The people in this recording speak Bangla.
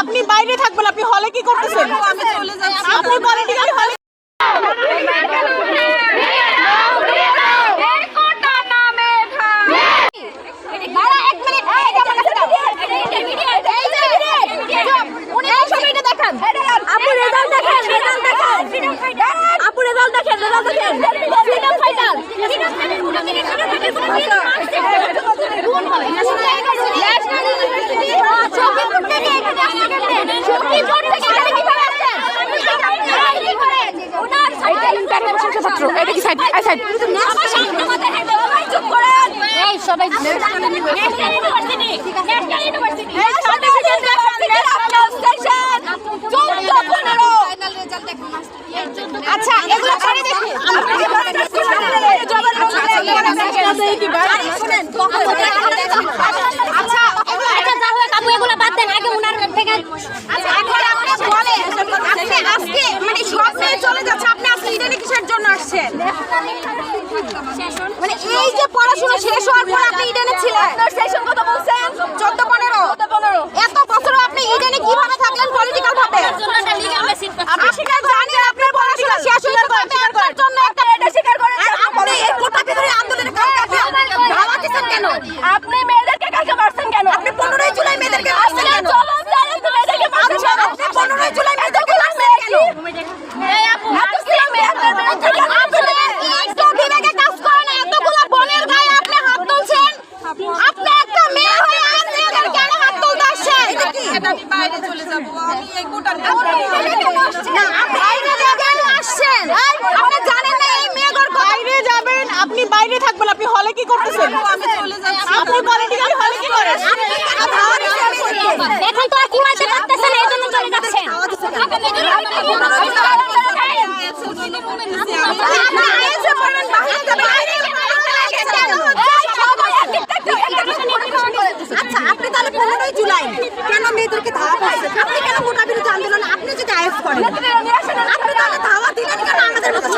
আপনি বাইরে থাকবেন আপনি হলে কি করতেছেন আপনি পলিটিক্যাল হলে পত্র এটা কি সাইড আই সাইড এই সবাই national university national university certificate দেখান আপনার স্টেশন 14 15 ফাইনাল রেজাল্ট দেখুন আচ্ছা এগুলো পরে দেখি আচ্ছা আচ্ছা যা হোক আপু এগুলো বাদ দেন আগে উনার থেকে আচ্ছা আজকে মানে সব মেয়ে চলে যাচ্ছে আপনি আজকে ইডেনে মানে এই যে পড়াশোনা শেষ হওয়ার পর আপনি ইডেনে ছিলেন আপনার সেশন কত বলছেন 14 15 15 এত বছর আপনি ইডেনে কীভাবে থাকলেন পলিটিক্যাল ভাবে জন্য একটা লিগ্যাল মেসেজ আপনি স্বীকার করেন যে আপনার পড়াশোনা শেষ হওয়ার পর আপনার জন্য একটা এটা স্বীকার করেন আর আপনি এই কোটা বিরোধী আন্দোলনে ধাওয়া দিচ্ছেন কেন আপনি মেয়েদেরকে কাকে মারছেন কেন আপনি 15 জুলাই মেয়েদেরকে মারছেন কেন চলো স্যার আপনি মেয়েদেরকে মারছেন কেন আপনি 15 জুলাই মেয়েদেরকে মারছেন কেন এই আপু আপনি মেয়েদের বিরুদ্ধে আপনি একটু বিবেকে কাজ করেন না, এতগুলো বোনের গায়ে আপনি হাত তুলছেন আপনি একটা মেয়ে হয়ে আর মেয়েদের কেন হাত তুলতে আসছেন এটা আমি বাইরে চলে যাব আমি এই কোটার না, আপনি বাইরে আসছেন। আপনি জানেন না এই মেয়েদের বাইরে যাবেন আপনি বাইরে থাকবেন আপনি হলে কি করতেছেন? আমি চলে যাচ্ছি। আপনি পলিটিক্যাল হলে কি করেন? এখন তো আর কুমাইতে পারতেছেন এই জন্য চলে যাচ্ছেন। আপনি আইএসএ পড়বেন, বাহিরে যাবেন, বাইরে আচ্ছা আপনি তাহলে পনেরোই জুলাই, কেন মেয়েদেরকে ধাওয়া করছে? আপনি কেন মোটা বিরুদ্ধে আন্দোলন, আপনি যদি আইএস করেন, আপনি তাহলে ধাওয়া দিলেন কেন আমাদের মতো